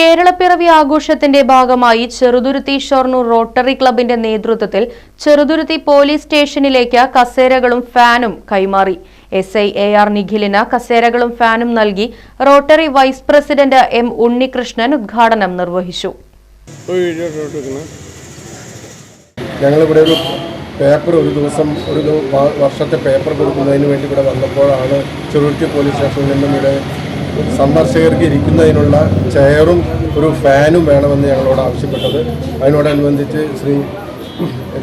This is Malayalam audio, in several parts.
കേരളപ്പിറവി ആഘോഷത്തിന്റെ ഭാഗമായി ചെറുതുരുത്തി ഷൊർണൂർ റോട്ടറി ക്ലബിന്റെ നേതൃത്വത്തിൽ ചെറുതുരുത്തി പോലീസ് സ്റ്റേഷനിലേക്ക് കസേരകളും ഫാനും കൈമാറി. എസ് ഐ എ ആർ നിഖിലിന് കസേരകളും ഫാനും നൽകി rotary vice president M Unnikrishnan ഉദ്ഘാടനം നിർവഹിച്ചു. ഞങ്ങളിവിടെ ഒരു പേപ്പർ ഒരു ദിവസം ഒരു വർഷത്തെ പേപ്പർ കൊടുക്കുന്നതിന് വേണ്ടി ഇവിടെ വന്നപ്പോഴാണ് ചെറുതുരുത്തി പോലീസ് സ്റ്റേഷനിൽ നിന്നും ഇവിടെ സന്ദർശകർക്ക് ഇരിക്കുന്നതിനുള്ള ചെയറും ഒരു ഫാനും വേണമെന്ന് ഞങ്ങളോട് ആവശ്യപ്പെട്ടത്. അതിനോടനുബന്ധിച്ച് ശ്രീ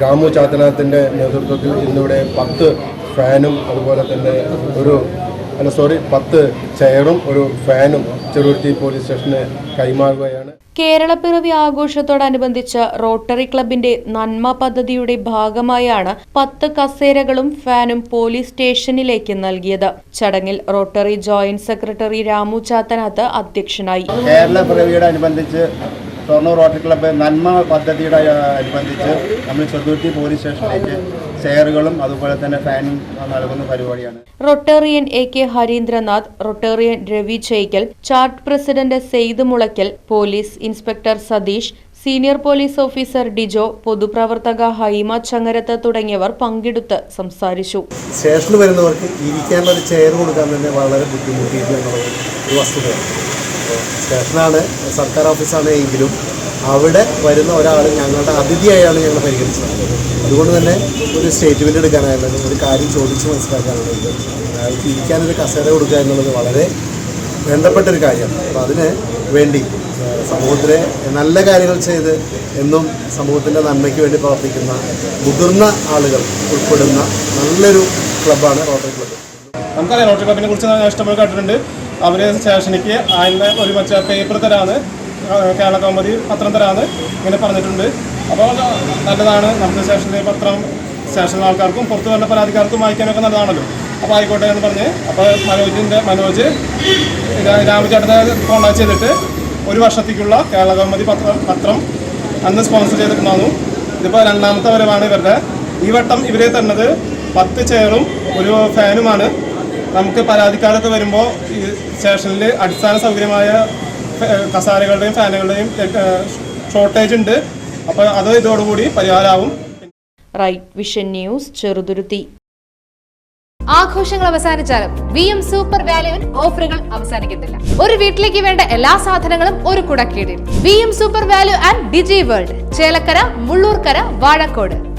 രാമു ചാത്തനാഥിന്റെ നേതൃത്വത്തിൽ ഇന്നിവിടെ പത്ത് ഫാനും അതുപോലെ തന്നെ ഒരു അല്ല സോറി പത്ത് ചെയറും ഒരു ഫാനും ചെറുരുത്തി പോലീസ് സ്റ്റേഷന് കൈമാറുകയാണ്. കേരളപ്പിറവി ആഘോഷത്തോടനുബന്ധിച്ച് റോട്ടറി ക്ലബിന്റെ നന്മ പദ്ധതിയുടെ ഭാഗമായാണ് പത്ത് കസേരകളും ഫാനും പോലീസ് സ്റ്റേഷനിലേക്ക് നൽകിയത്. ചടങ്ങിൽ rotary joint secretary Ramu Chathanath അധ്യക്ഷനായി. കേരള പിറവിയുടെ അനുബന്ധിച്ച് ഷൊർണൂർ റോട്ടറി ക്ലബ്ബ് നന്മ പദ്ധതിയുടെ അനുബന്ധിച്ച് നമ്മൾ ചെറുതുരുത്തി പോലീസ് സ്റ്റേഷനിലേക്ക് ചെയറുകളും അതുപോലെ തന്നെ ഫാനും നൽകുന്ന പരിപാടിയാണ്. Rotarian A K Harindranath rotarian Ravi Cheykkal chart president Syed Mulakkal police inspector Satheesh senior police officer Dijo പൊതുപ്രവർത്തക Haima Changarath തുടങ്ങിയവർ പങ്കെടുത്ത് സംസാരിച്ചു. സ്റ്റേഷനിൽ വരുന്നവർക്ക് ഇരിക്കാനുള്ള ഒരു ചെയർ കൊടുക്കാൻ തന്നെ വളരെ ബുദ്ധിമുട്ടിയിട്ടുള്ള എന്നുള്ളത് ഒരു വസ്തുതയാണ്. സ്റ്റേഷനാണ് സർക്കാർ ഓഫീസാണ് എങ്കിലും അവിടെ വരുന്ന ഒരാൾ ഞങ്ങളുടെ അതിഥിയായാണ് ഞങ്ങൾ പരിഗണിച്ചത്. അതുകൊണ്ട് തന്നെ ഒരു സ്റ്റേറ്റ്മെന്റ് എടുക്കാനായാലും ഒരു കാര്യം ചോദിച്ച് മനസ്സിലാക്കാനുള്ളത് അയാൾക്ക് ഇരിക്കാനൊരു കസേര കൊടുക്കുക എന്നുള്ളത് വളരെ വേണ്ടപ്പെട്ട ഒരു കാര്യമാണ് അപ്പോൾ അതിന് വേണ്ടി സമൂഹത്തിലെ നല്ല കാര്യങ്ങൾ ചെയ്ത് എന്നും സമൂഹത്തിന്റെ നന്മയ്ക്ക് വേണ്ടി പ്രവർത്തിക്കുന്ന മുതിർന്ന ആളുകൾ ഉൾപ്പെടുന്ന നല്ലൊരു ക്ലബ്ബാണ് റോട്ടറി ക്ലബ്ബ്. നമുക്കറിയാം റോട്ടറി ക്ലബിനെ കുറിച്ച് ഇഷ്ടംപോലെ കേട്ടിട്ടുണ്ട്. അവർ സ്റ്റേഷനിക്ക് അതിന്റെ ഒരു മറ്റേ പേപ്പർ തരാണ് കേരള കൗമുദി പത്രം തരാന്ന് ഇങ്ങനെ പറഞ്ഞിട്ടുണ്ട്. അപ്പോൾ നല്ലതാണ്. നമുക്ക് സ്റ്റേഷനിലെ പത്രം സ്റ്റേഷനിലെ ആൾക്കാർക്കും പുറത്ത് വരുന്ന പരാതിക്കാർക്കും വായിക്കാനൊക്കെ നല്ലതാണല്ലോ. അപ്പോൾ ആയിക്കോട്ടെ എന്ന് പറഞ്ഞ് അപ്പോൾ മനോജിന്റെ മനോജ് രാമചേട്ടനെ കോൺടാക്ട് ചെയ്തിട്ട് ഒരു വർഷത്തേക്കുള്ള കേരള കൗമുദി പത്രം പത്രം അന്ന് സ്പോൺസർ ചെയ്തിട്ടുണ്ടായിരുന്നു ഇതിപ്പോൾ രണ്ടാമത്തെ വരവാണ് ഇവരുടെ. ഈ വട്ടം ഇവരെ തന്നത് പത്ത് ചെയറും ഒരു ഫാനുമാണ്. നമുക്ക് പരാതിക്കാരൊക്കെ വരുമ്പോൾ ഈ സ്റ്റേഷനിൽ അടിസ്ഥാന സൗകര്യമായ കസാരകളുടെയും ഫാനുകളുടെയും ഷോർട്ടേജ് ഉണ്ട്. അപ്പോൾ അത് ഇതോടുകൂടി പരിഹാരമാവും റൈറ്റ് വിഷൻ ന്യൂസ് ചെറുതുരുത്തി. ആഘോഷങ്ങൾ അവസാനിച്ചാലും വി എം സൂപ്പർ വാല്യുവിൽ ഓഫറുകൾ അവസാനിക്കുന്നില്ല. ഒരു വീട്ടിലേക്ക് വേണ്ട എല്ലാ സാധനങ്ങളും ഒരു കുടക്കീടിൽ. V M super value and digi world Chelakkara Mullurkara Vazhakkode.